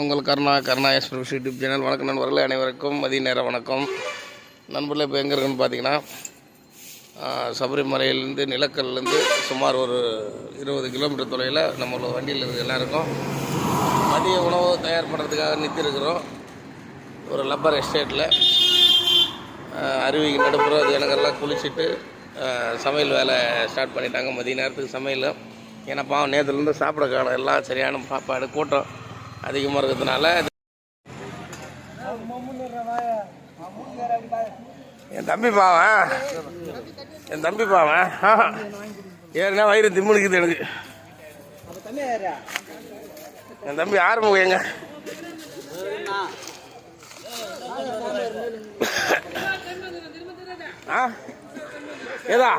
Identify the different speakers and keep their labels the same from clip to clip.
Speaker 1: உங்கள் Karuna Karuna express YouTube channel. வணக்கம் நண்பர்களே அனைவருக்கும் மதிய நேரம் வணக்கம். நண்பர்களே இப்போ எங்கே இருக்குன்னு பார்த்தீங்கன்னா சபரிமலையிலேருந்து நிலக்கல்லேருந்து சுமார் ஒரு இருபது கிலோமீட்டர் தொலைவில் நம்மளோட வண்டியில் இருக்கிற எல்லாருக்கும் மதிய உணவு தயார் பண்ணுறதுக்காக நிறுத்திருக்கிறோம் ஒரு லப்பர் எஸ்டேட்டில் அருவிக்கு நடுப்புற ஜனங்கள்லாம் குளிச்சுட்டு சமையல் வேலை ஸ்டார்ட் பண்ணிட்டாங்க. மதிய நேரத்துக்கு சமையல். ஏன்னா பாவம் நேற்றுலேருந்து சாப்பிட காணும் எல்லாம் சரியான சாப்பாடு கூட்டம். அதிகமாக இருக்கிறதுனால என் தம்பி பாவன் என் தம்பி பாவன் ஏறினா வயிறு திம்முனுக்குது எனக்கு. என் தம்பி ஆரம்பம் எங்க? ஆ? ஏதா?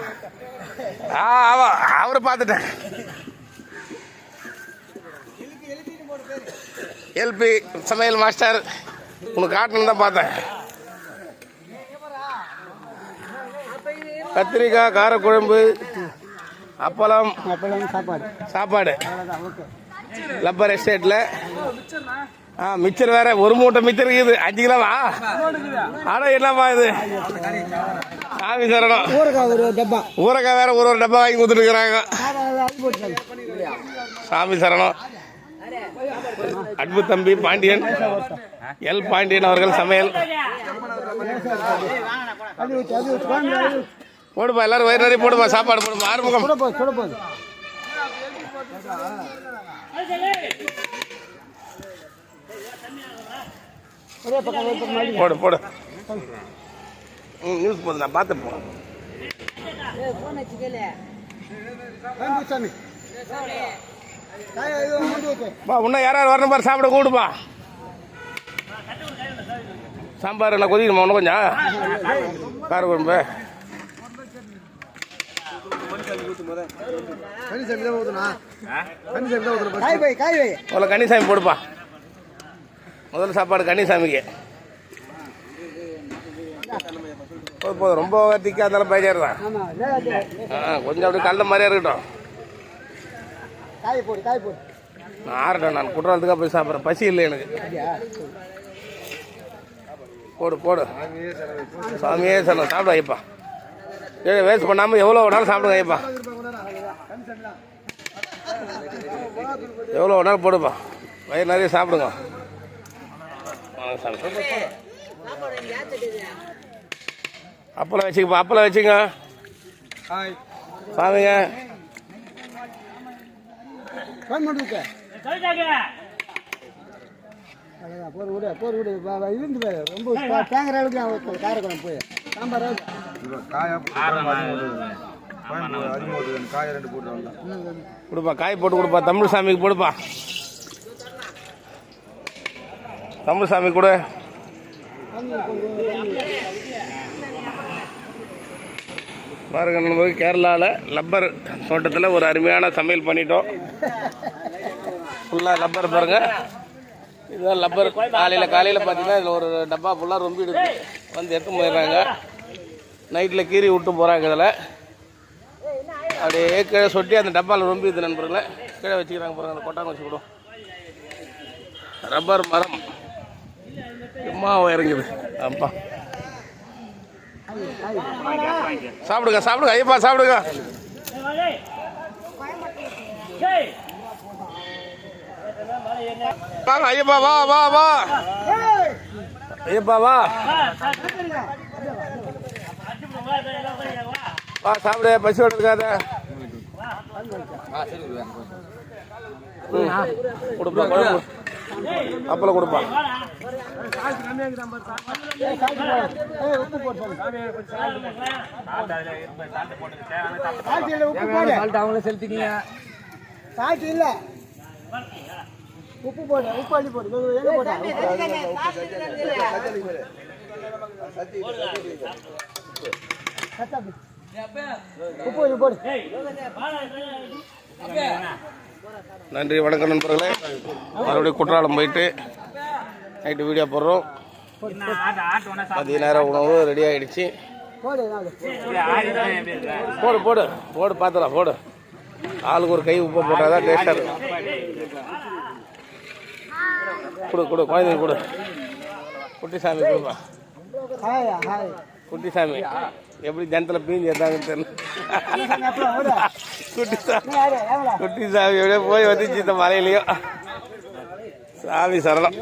Speaker 1: ஆ ஆவா அவரை பார்த்துட்டேன். எல்பி சமையல் மாஸ்டர் உனக்கு காட்டணும் தான் பார்த்தேன். கத்திரிக்காய் காரக்குழம்பு அப்பளம்
Speaker 2: அப்பளம் சாப்பாடு.
Speaker 1: சாப்பாடு லப்பர் எஸ்டேட்டில் ஆ மிச்சர் வேற ஒரு மூட்டை மிச்சர் இருக்குது. அஞ்சு கிலோவா? ஆனால் என்னப்பா இது? சாமி சரணம்.
Speaker 2: ஒரு டப்பா
Speaker 1: ஊரக்காய் வேற ஒரு ஒரு டப்பா வாங்கி கொடுத்துருக்குறாங்க சாமி சரணம். அன்பு தம்பி பாண்டியன் எல் பாண்டியன் அவர்கள் சமையல். போடுப்பா எல்லாரும் வயிறு நிறைய போடுப்பா சாப்பாடு போடுப்பா ஆறுமுகம். போடு போடு. ம் நியூஸ் போதும் நான் பார்த்து போ.
Speaker 2: வாங்கி சாமி.
Speaker 1: பா இன்னும் யாராவது வரணும் பாரு சாப்பிட கூடுப்பா சாம்பார் என்ன கொதிக்கணுமா இன்னும் கொஞ்சம்? கார குழம்பு. முதல்ல கன்னிசாமி போடுப்பா. முதல்ல சாப்பாடு கன்னிசாமிக்கு போதும் போதும். ரொம்ப திக்கா இருந்தாலும் பேஜாரு தான் ஆ கொஞ்சம் அப்படியே கல்ல மாதிரியே இருக்கட்டும்.
Speaker 2: காய் போடு காய் போடு.
Speaker 1: நான் ஆறட்டும் நான் குற்றாலத்துக்காக போய் சாப்பிட்றேன். பசி இல்லை எனக்கு. போடு போடு. சாமியே சரணம். சாப்பிடு ஐயப்பா. ஏ வேஸ்ட் பண்ணாமல் எவ்வளோ வேணாலும் சாப்பிடுங்க ஐயப்பா. எவ்வளோ வேணாலும் போடுப்பா. வயிறு நிறைய சாப்பிடுங்க. அப்பளம் வச்சுக்கப்பா அப்பளம் வச்சுங்க. சாமிங்க.
Speaker 2: போர் விடு போர் விடு. இருந்து ரொம்ப தேங்குற அளவுக்கு நான் காரக்குழம்பு போய். சாம்பார்
Speaker 1: கொடுப்பா காய் போட்டு கொடுப்பா தமிழ் சாமிக்கு போடுப்பா தமிழ் சாமி கொடு பாருங்க நம்ம கேரளாவில் லப்பர் தோட்டத்தில் ஒரு அருமையான சமையல் பண்ணிட்டோம். ஃபுல்லாக லப்பர் பாருங்க. இதுதான் லப்பர். காலையில் காலையில் பார்த்தீங்கன்னா இதில் ஒரு டப்பா ஃபுல்லாக ரொம்பிடுது வந்து எடுத்து போயிடுறாங்க. நைட்டில் கீறி விட்டு போகிறாங்க இதில். அப்படியே கீழே சொட்டி அந்த டப்பாவில் ரொம்பிடுது நண்பர்களை. கீழே வச்சுக்கிறாங்க பாருங்க அந்த கொட்டாங்க வச்சு விடும் ரப்பர் மரம். சும்மா இறங்குது. அப்பா சாப்பிடுங்க சாப்பிடுங்க ஐயப்பா சாப்பிடுங்க. வாங்க ஐயப்பா வா வா வா. ஐயப்பா வா. வா சாப்பிடு பசி இருக்காத கொடுப்பா குழம்பு அப்பளம் கொடுப்பா
Speaker 2: உப்பு போட்டு சால்ட் இல்லை உப்பு போடு
Speaker 3: அவங்கள செலுத்திக்கீங்க
Speaker 2: சால்ட் இல்லை உப்பு போடு உப்பு அள்ளி போடு. உப்பு போடு
Speaker 1: நன்றி வணக்கம் நண்பர்களே. மறுபடியும் குற்றாலம் போயிட்டு நைட்டு வீடியோ போடுறோம். மதிய நேரம் உணவு ரெடி ஆகிடுச்சு
Speaker 2: போடு
Speaker 1: போடு போடு பார்த்துலாம் போடு. ஆளுக்கு ஒரு கை உப்பு போட்டால் தான் டேஸ்டாக இருக்கும். கொடு கொடு குழந்தைங்க கொடு. குட்டிசாமி கொடுப்பா.
Speaker 2: Hi hi
Speaker 1: Kuttisamy. எப்படி ஜனத்தில் பீஞ்சு எடுத்தாங்கன்னு தெரியல.
Speaker 2: குட்டி சாமி
Speaker 1: குட்டிசாமி
Speaker 2: நீ
Speaker 1: எப்படியோ போய் வந்துச்சு இந்த மலையிலையும். சாமி சரணம்.